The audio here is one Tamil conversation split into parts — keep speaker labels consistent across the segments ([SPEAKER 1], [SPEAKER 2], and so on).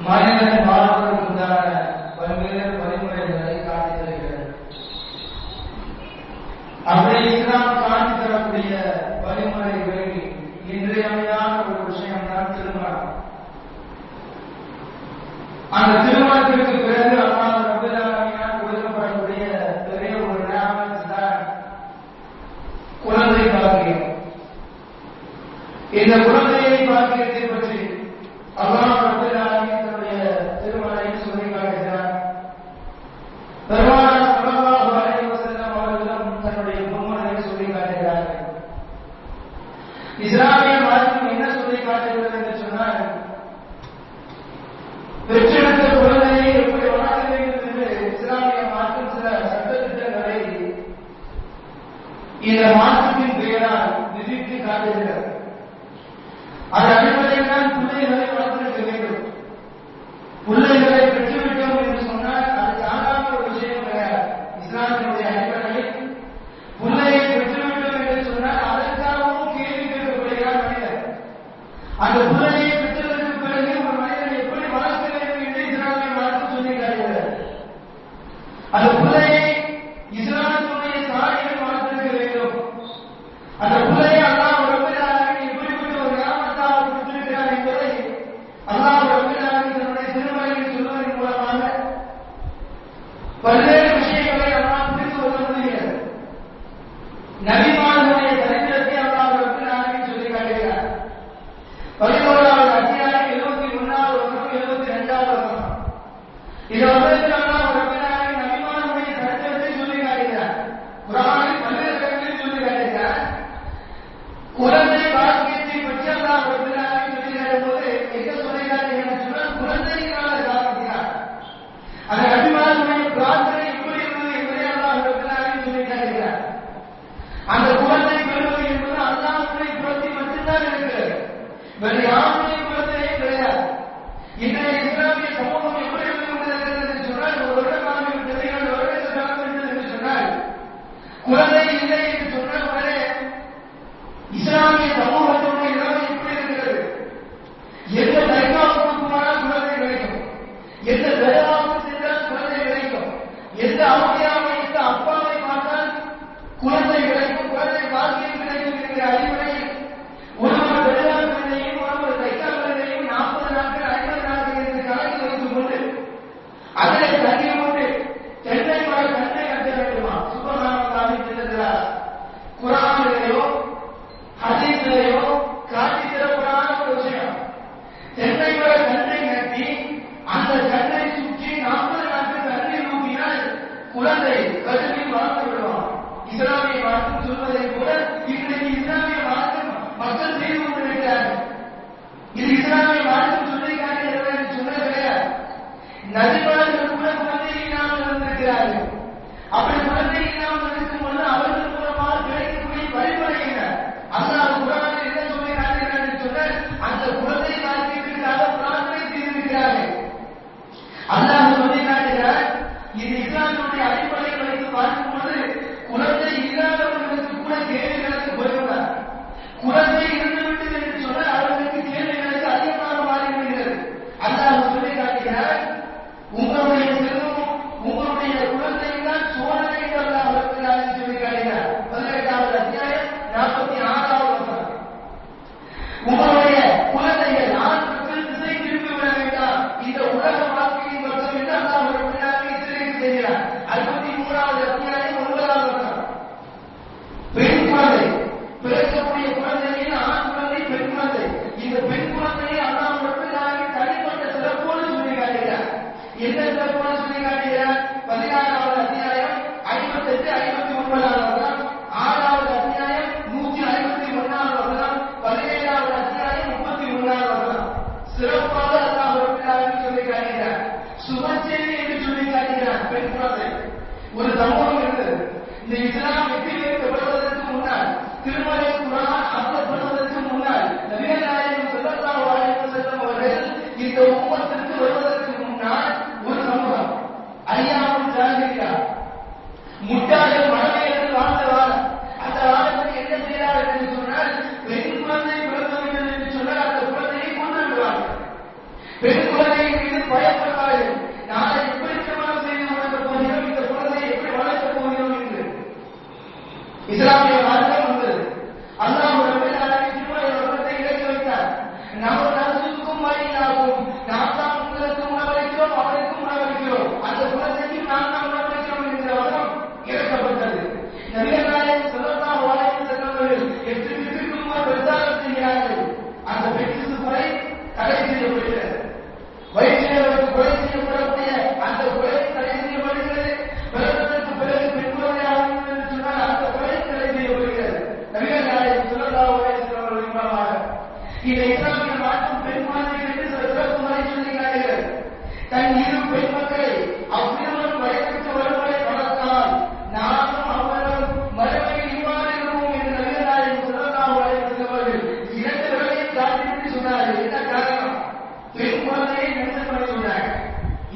[SPEAKER 1] மாநில மாணவர்களுக்கு உண்டான பல்வேறு வழிமுறைகளை காட்டி தருகிறது. அப்படி But மதத்தை கல்வி வளர்த்து விடுவான் இஸ்லாமிய மதத்தில் சொல்வதை போல இன்றைக்கு இஸ்லாமிய மதத்தில் மக்கள் செய்து கொண்டிருக்கிறார்கள் இது இஸ்லாமிய மதத்தில் சொல்லி காட்டி சொன்னது கிடையாது. जितना उन्होंने आगे बढ़े बढ़े तो बात பேசக்கூடாது ஒரு சமூகம் இருந்தது. இந்த இஸ்லாம் வெற்றியிலிருந்து வருவதற்கு முன்னால் திருமலை குரான் அசப்படுவதற்கு முன்னால் நவீன நாயகம் செல்லத்தா செல்லும் அவர்கள் இந்த உமத்திற்கு வருவதற்கு முன்னால் ஒரு சமூகம் ஐயாவும் ஜாகிரியா முட்டாள்கள் மனதையர்கள் வாழ்ந்த வாரம் அந்த வாரத்தில் என்ன செய்கிறார்கள் என்று சொன்னால் பெண் குழந்தை பிறந்து என்று சொன்னால் அந்த குழந்தையை கொண்டு விடுவார்கள் பெண் குழந்தை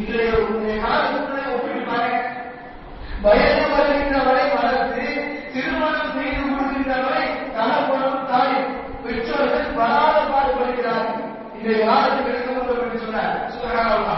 [SPEAKER 1] இன்றைய காலத்துடன் பாருங்க வயது வருகின்றவரை வளர்த்து திருமணம் செய்து கொடுக்கின்றவரை தகப்பனம் தாய் பெற்றோர்கள் வராத பாடுபடுகிறார்கள் இன்றைய காலத்துக்கு எடுக்க சொன்னார்? சுகாதாரம்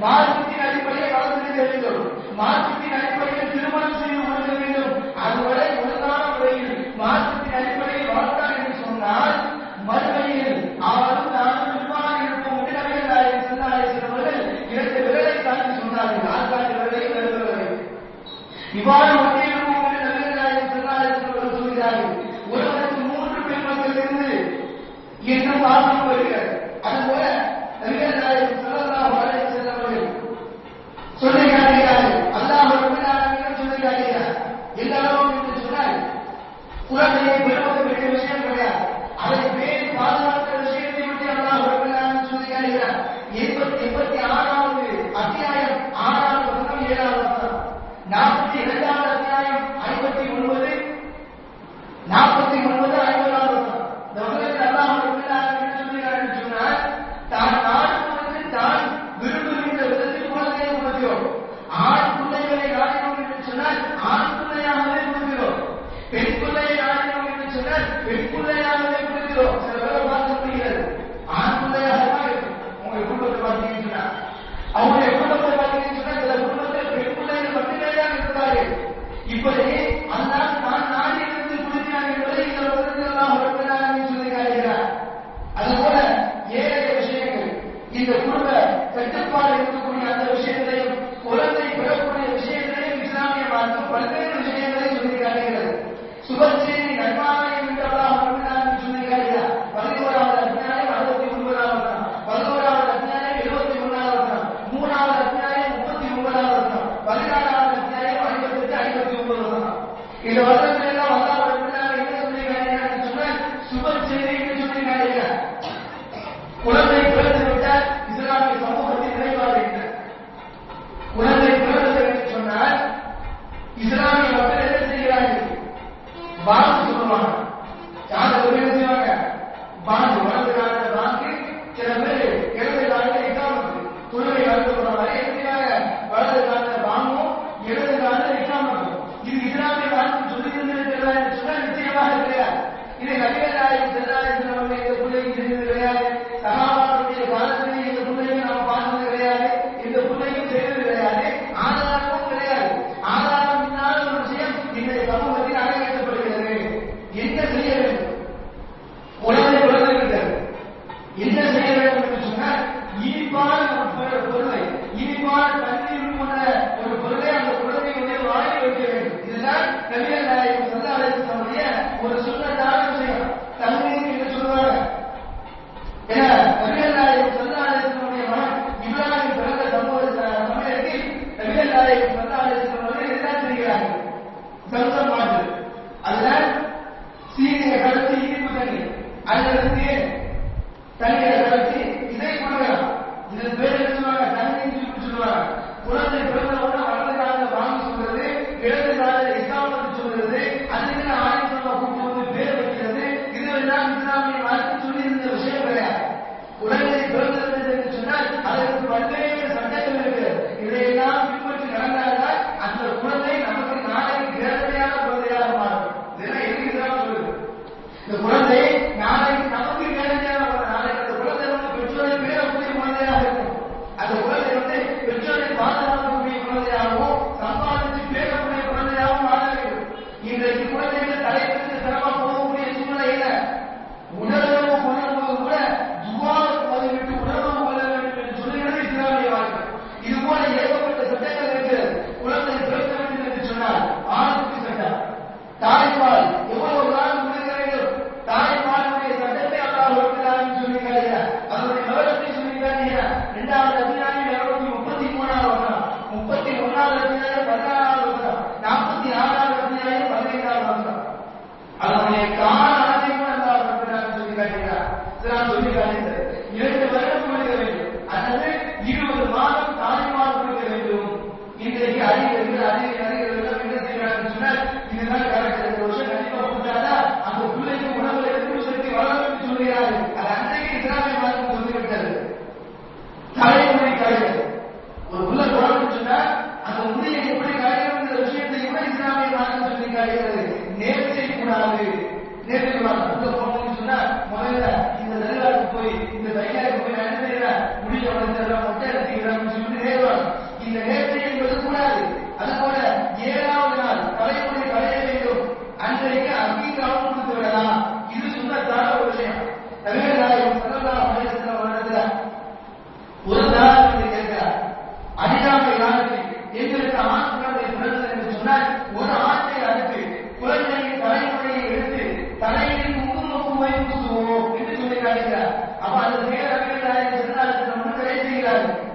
[SPEAKER 1] ಮಾರ್ಚ್ ತಿಂಗಳಿನಲ್ಲಿ ಕಳೆದ ಮಾರ್ಚ್ இந்த குடும்ப கட்டுப்பாடு இருக்கக்கூடிய அந்த விஷயங்களையும் குழந்தை பிறக்கூடிய விஷயங்களையும் இஸ்லாமிய மார்க்கம் பல்வேறு விஷயங்களை சொல்லி காட்டுகிறது. சுபர்ச்சி sobre y de y de y de. Amen.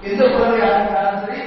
[SPEAKER 1] 群众演员。